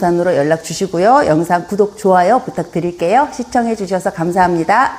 부산으로 연락 주시고요. 영상 구독, 좋아요 부탁드릴게요. 시청해 주셔서 감사합니다.